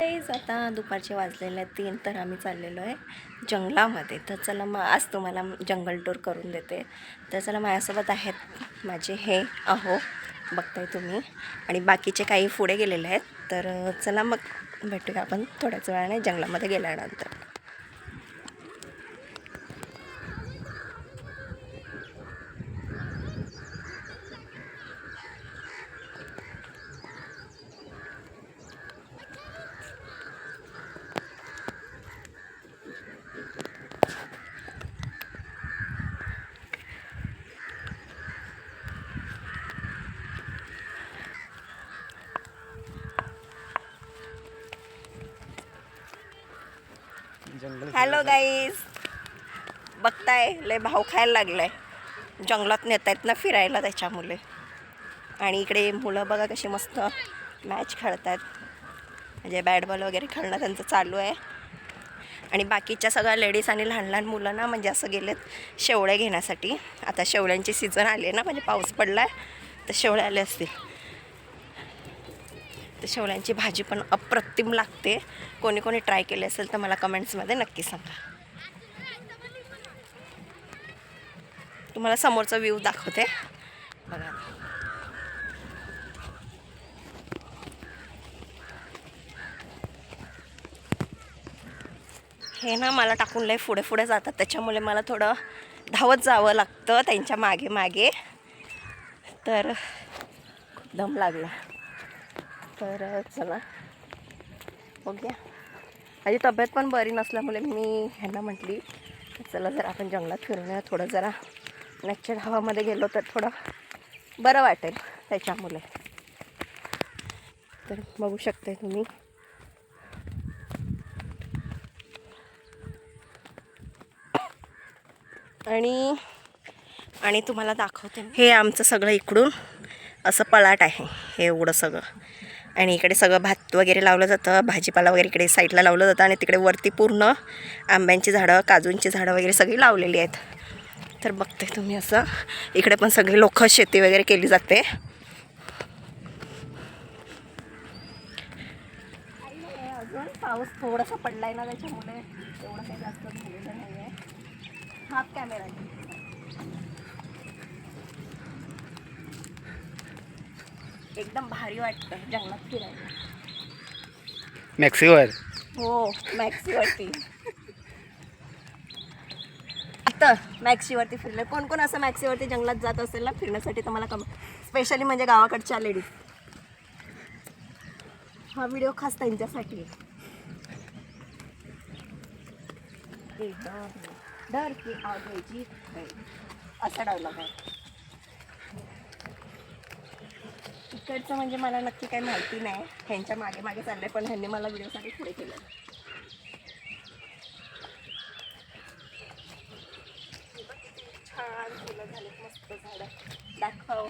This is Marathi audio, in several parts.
तेच आता दुपारचे वाजलेले आहेत तीन तर आम्ही चाललेलो आहे जंगलामध्ये. तर चला मग आज तुम्हाला जंगल टूर करून देते. तर चला माझ्यासोबत आहेत माझे हे अहो बघताय तुम्ही. आणि बाकीचे काही पुढे गेलेले आहेत. तर चला मग भेटूया आपण थोड्याच वेळाने जंगलामध्ये गेल्यानंतर. हॅलो गाईज बघताय लय भाव खायला लागलाय. जंगलात नेत आहेत ना फिरायला त्याच्यामुळे. आणि इकडे मुलं बघा कशी मस्त मॅच खेळतात. म्हणजे बॅट बॉल वगैरे खेळणं त्यांचं चालू आहे. आणि बाकीच्या सगळ्या लेडीज आणि लहान लहान मुलं ना म्हणजे असं गेलेत शेवळे घेण्यासाठी. आता शेवळ्यांची सीझन आली आहे ना म्हणजे पाऊस पडला आहे तर शेवळे आले असतील. तर शेवळ्यांची भाजी पण अप्रतिम लागते. कोणी कोणी ट्राय केली असेल तर मला कमेंट्समध्ये नक्की सांगा. तुम्हाला समोरचा व्ह्यू दाखवते. बघा. हे ना मला टाकून लय पुढे पुढे जातात. त्याच्यामुळे मला थोडं धावत जावं लागतं त्यांच्या मागे मागे. तर दम लागला. तर चला. बघूया. माझी तब्येत पण बरी नसल्यामुळे मी ह्यांना म्हटली चला जर आपण जंगलात फिरून थोडं जरा नॅचरल हवामध्ये गेलो तर थोडं बरं वाटेल त्याच्यामुळे. तर बघू शकते तुम्ही. आणि आणि तुम्हाला दाखवते हे आमचं सगळं इकडून असं पलाट आहे. हे एवढं सगळं. आणि इकडे सगळं भात वगैरे लावलं जातं भाजीपाला वगैरे इकडे साईडला लावलं जातं आणि तिकडे वरती पूर्ण आंब्यांची झाडं काजूंची झाडं वगैरे सगळी लावलेली आहेत. तर बघते तुम्ही असं. इकडे पण सगळी लोक शेती वगैरे केली जाते. पाऊस थोडासा पडलाय ना त्याच्यामुळे एवढं काही जास्त झालेलं नाही आहे हाफ कॅमेरा एकदम भारी वाटतं जंगलात फिरायला. मॅक्सिवर? हो मॅक्सीवरती. इथं मॅक्सीवरती फिरले कोण कोण असं मॅक्सीवरती जंगलात जात असेल ना फिरण्यासाठी तर मला कम स्पेशली म्हणजे गावाकडच्या लेडीज. हा व्हिडिओ खास त्यांच्यासाठी. डर डर की आगे जीत है. असा डायलॉग आहे. इकडचं म्हणजे मला नक्की काही माहिती नाही. ह्यांच्या मागे मागे चाललंय पण ह्यांनी मला व्हिडिओसाठी पुढे केलं छान फुलं झालेत मस्त झाडं. दाखव.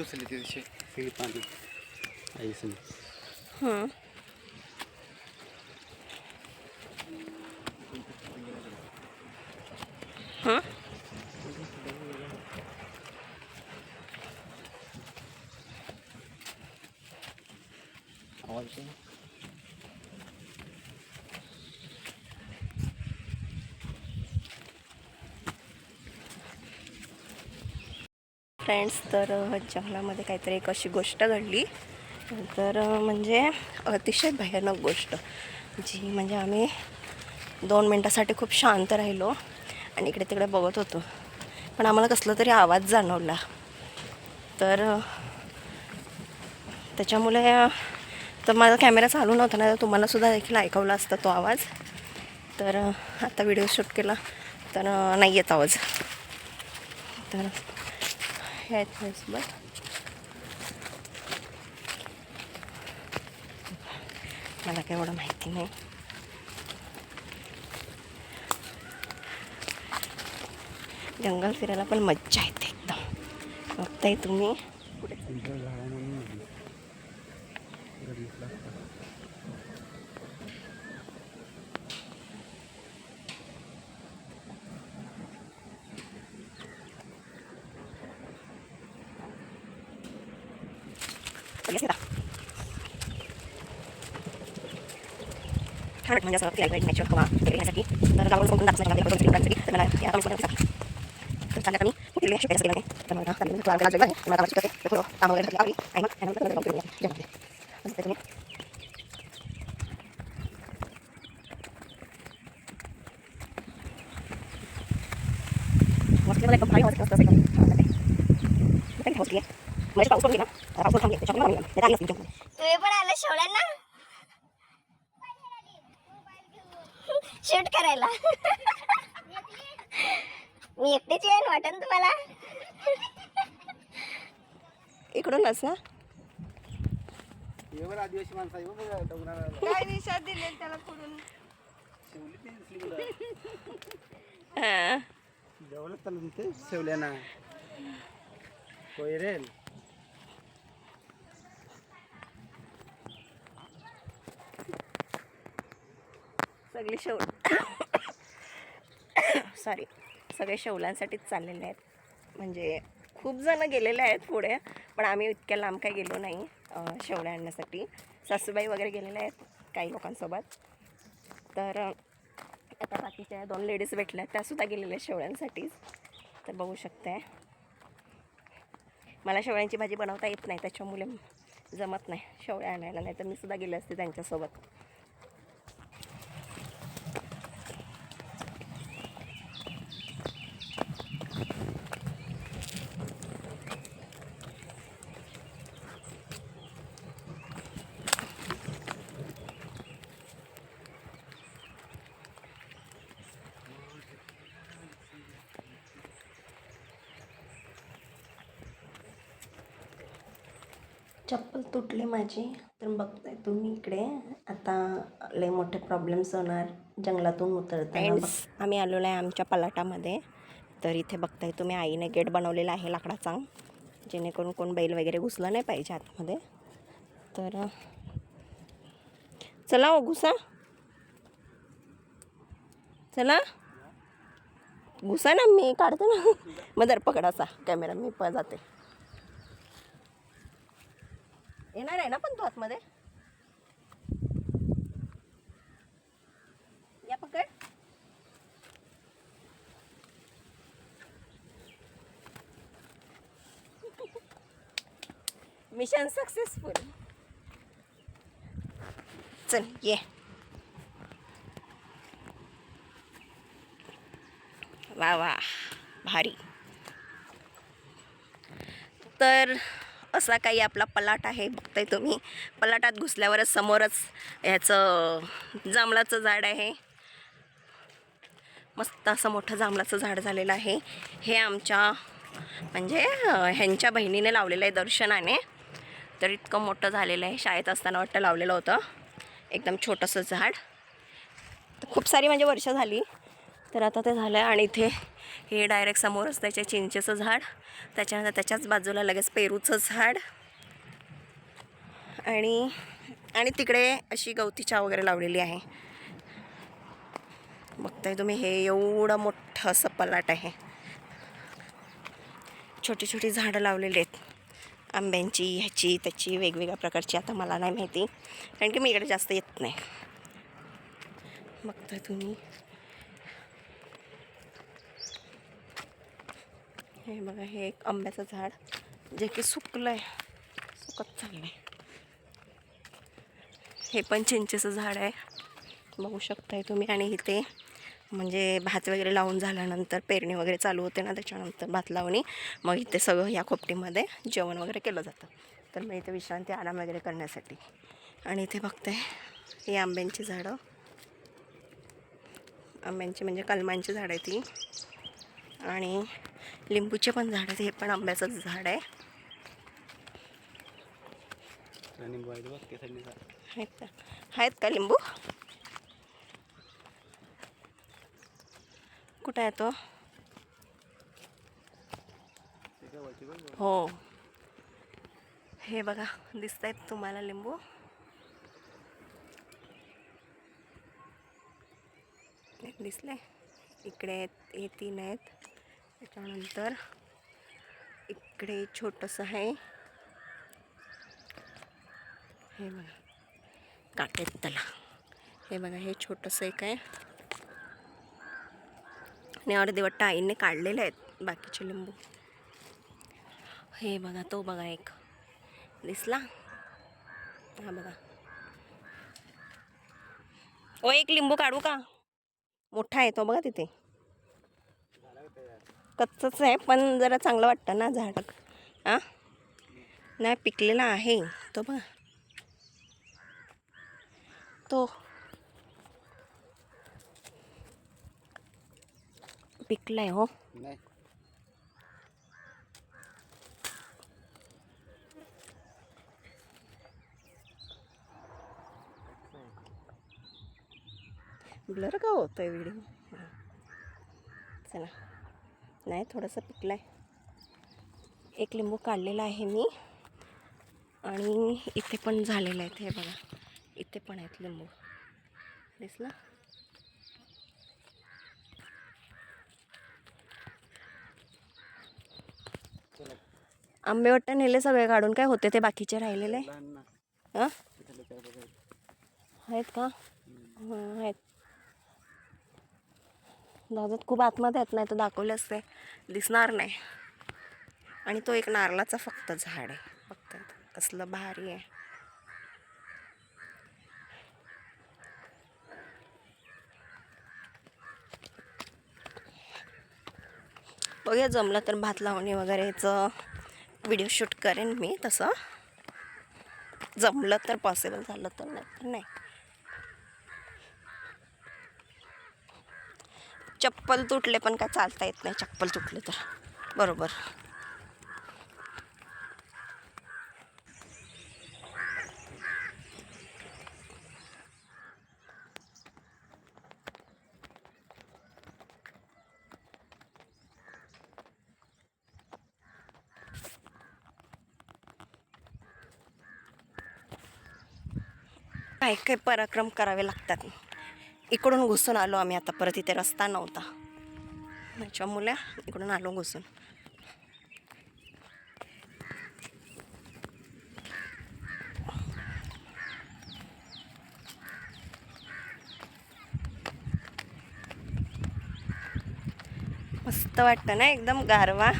इथली उचलली ती तशी सगळी पाणी आईस हं. हं? आवाज येतो ना? फ्रेंड्स तर जंगलामध्ये काहीतरी एक अशी गोष्ट घडली. तर म्हणजे अतिशय भयानक गोष्ट जी म्हणजे आम्ही दोन मिनटासाठी खूप शांत राहिलो आणि इकडे तिकडे बघत होतो. पण आम्हाला कसला तरी आवाज जाणवला. तर त्याच्यामुळे तर माझा कॅमेरा चालू नव्हता ना तर तुम्हालासुद्धा देखील ऐकवला असता तो आवाज. तर आता व्हिडिओ शूट केला तर नाही येत आवाज. तर हे आहेत मला काय एवढं माहिती नाही. जंगल फिरायला पण मज्जा येते एकदम. बघताय तुम्ही झाडांना सगळी असते छान वाटतं म्हणजे असं फिरायला पाहिजे नॅचरल हवा वगैरे घेण्यासाठी तर गावाला कोण दाखवत नाही गावाला फिरण्यासाठी तर मला या गावाला कोण तर चालल्यात आम्ही कुठे शिकायला सगळं नाही तर मला चाललं क्लास क्लास वेगळा आहे मला शिकते तर थोडं काम वगैरे आवडी आणि मग त्यानंतर जाऊन फिरूया जेवणामध्ये असं ते तुम्ही मस्त मला एकदम भारी वाटत असतं एकदम छान वाटते मग काही हवस म्हणजे पाऊस पडली ना पाऊस थांबली त्याच्यामुळे आम्ही नाही आली असती तुमच्याकडे. तुम्ही पण आले शेवड्यांना शूट करायला. मी एकटीच येईन वाटन तुम्हाला. इकडूनच ना एवढं आदिवासी माणसं आहे बघा डोंगराला काय दिशा दिले त्याला पुढून? शेवली ते दिसली मला हां शेवल्याना. कोयरेल सगळे शेव सॉरी सगळे शेवलांसाठीच चाललेले आहेत. म्हणजे खूप जणं गेलेले आहेत पुढे पण आम्ही इतक्या लांब काही गेलो नाही शेवळ्या आणण्यासाठी. सासूबाई वगैरे गेलेल्या आहेत काही लोकांसोबत. तर आता बाकीच्या दोन लेडीज भेटल्या त्यासुद्धा गेलेल्या आहेत शेवळ्यांसाठीच तर बघू शकताय मला शेवळ्यांची भाजी बनवता येत नाही त्याच्यामुळे जमत नाही शेवळ्या आणायला नाही तर मी सुद्धा गेले असते त्यांच्यासोबत. चप्पल तुटली माझी तर बघताय तुम्ही इकडे. आता लय मोठे प्रॉब्लेम्स होणार जंगलातून उतरताय आम्ही आलेलो आहे आमच्या पलाटामध्ये. तर इथे बघताय तुम्ही आईने गेट बनवलेला आहे लाकडाचा जेणेकरून कोण बैल वगैरे घुसलं नाही पाहिजे आतमध्ये. तर चला हो घुसा. चला. घुसा ना मी काढते ना. मग दर पकडाचा कॅमेरा मी प जाते. येणार आहे ना पण तू आतमध्ये? या पकड. मिशन सक्सेसफुल चल ये. वा वा. भारी. तर असा काही आपला पलाट आहे बघताय तुम्ही. पलाटात घुसल्यावरच समोरच ह्याचं जांभळाचं झाड आहे. मस्त असं मोठं जांभळाचं झाड झालेलं आहे. हे आमच्या म्हणजे ह्यांच्या बहिणीने लावलेलं आहे दर्शनाने. तर इतकं मोठं झालेलं आहे. शाळेत असताना वाटतं लावलेलं होतं. एकदम छोटंसं झाड. खूप सारी म्हणजे वर्ष झाली. तर आता ते झालं आहे आणि इथे हे डायरेक्ट समोरच त्याच्या चिंचेचं झाड. त्याच्यानंतर त्याच्याच बाजूला लगेच पेरूचं झाड. आणि आणि तिकडे अशी गवती चहा वगैरे लावलेली आहे. बघताय तुम्ही हे एवढं मोठं असं पलाट आहे. छोटी छोटी झाडं लावलेली आहेत. आंब्यांची ह्याची त्याची वेगवेगळ्या प्रकारची आता मला नाही माहिती. कारण की मी इकडे जास्त येत नाही. बघताय तुम्ही. हे बघा हे एक आंब्याचं झाड जे की सुकलं आहे सुकत चाललं आहे हे पण चिंचेचं झाड आहे. बघू शकताय तुम्ही. आणि इथे म्हणजे भात वगैरे लावून झाल्यानंतर पेरणी वगैरे चालू होते ना त्याच्यानंतर भात लावणी. मग इथे सगळं या खोपटीमध्ये जेवण वगैरे केलं जातं. तर मग इथे विश्रांती आराम वगैरे करण्यासाठी. आणि इथे बघते ही आंब्यांची झाडं. आंब्यांची म्हणजे कलमांची झाडं आहे ती आणि लिंबूचे पण झाड आहेत हे पण आंब्याचं झाड आहे. आहेत का? लिंबू? कुठं आहे तो. हो. हे बघा दिसत आहेत तुम्हाला लिंबू. दिसले? इकडे आहेत हे तीन आहेत. त्याच्यानंतर इकडे छोटंसं आहे. हे बघा काटेत त्याला हे बघा हे छोटंसं एक आहे. आणि अर्धेवट्ट आईने काढलेले आहेत बाकीचे लिंबू. हे बघा तो बघा एक. दिसला? हा बघा. ओ एक लिंबू काढू का? मोठा आहे तो बघा तिथे. कच्चच आहे पण जरा चांगलं वाटतं ना झाड. आ नाही पिकलेला आहे. तो बघा. तो. पिकलाय हो. ब्लर का होतं आहे व्हिडिओ चला. नाही थोडंसं पिकलं आहे एक लिंबू काढलेला आहे मी. आणि इथे पण झालेलं आहे हे बघा. इथे पण आहेत लिंबू. दिसला? आंबे वाटतं नेले सगळे काढून. काय होते ते बाकीचे राहिलेले? हां? आहेत का? हां आहेत. दादात खूप आतमध्ये आहेत नाही तर दाखवले असते. दिसणार नाही. आणि तो एक नारळाचा फक्त झाड आहे. फक्त कसलं भारी आहे. बघूया जमलं तर भात लावणी वगैरेचं व्हिडिओ शूट करेन मी तसं. जमलं तर पॉसिबल झालं तर नाही तर नाही. चप्पल तुटले पण काय चालता येत नाही. चप्पल तुटले तर. बरोबर. काय काय पराक्रम करावे लागतात. इकडून घुसून आलो आम्ही आता. परत इथे रस्ता नव्हता. माझ्या मुल्या इकडून आलो घुसून. मस्त वाटतं ना एकदम गारवा.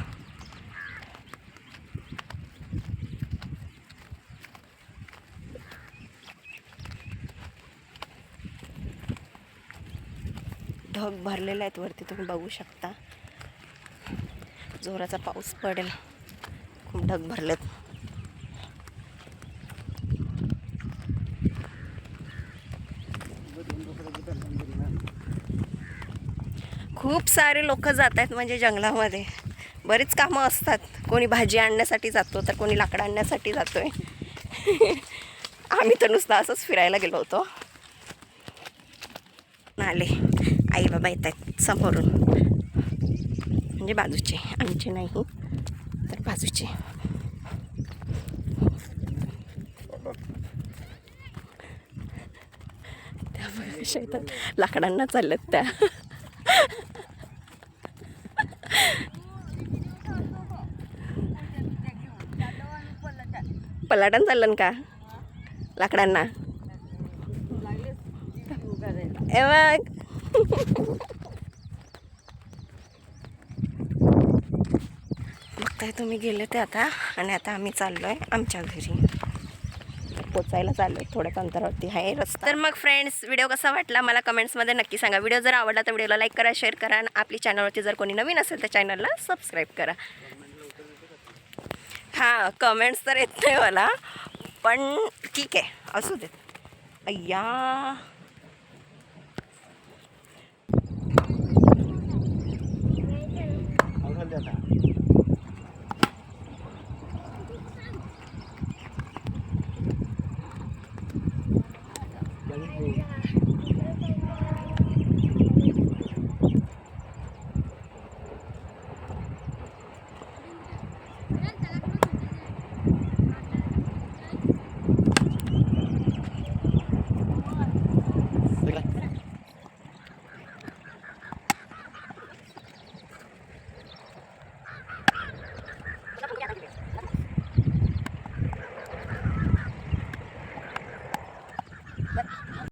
ढग भरलेले आहेत वरती तुम्ही बघू शकता. जोराचा पाऊस पडेल. खूप ढग भरलेत. खूप सारे लोक जात आहेत म्हणजे जंगलामध्ये. बरीच कामं असतात. कोणी भाजी आणण्यासाठी जातो तर कोणी लाकडं आणण्यासाठी जातोय. आम्ही तर नुसतं असंच फिरायला गेलो होतो. नाले आई बाबा येत आहेत समोरून. म्हणजे बाजूचे आमचे नाही तर बाजूचे. त्या बघा कशा येतात? लाकडांना चालल्यात त्या. पलाटण चाललं का? लाकडांना? बघताय तुम्ही गेले ते आता? आणि आता आम्ही चाललोय आमच्या घरी. पोचायला चाललोय थोड्याच अंतरावरती आहे रस्ता. तर मग फ्रेंड्स व्हिडिओ कसा वाटला? मला कमेंट्समध्ये नक्की सांगा. व्हिडिओ जर आवडला तर व्हिडिओला लाईक करा शेअर करा. आणि आपली चॅनलवरती जर कोणी नवीन असेल तर चॅनलला सबस्क्राईब करा. हां कमेंट्स तर येत नाही मला. पण ठीक आहे. असू देत अय्या.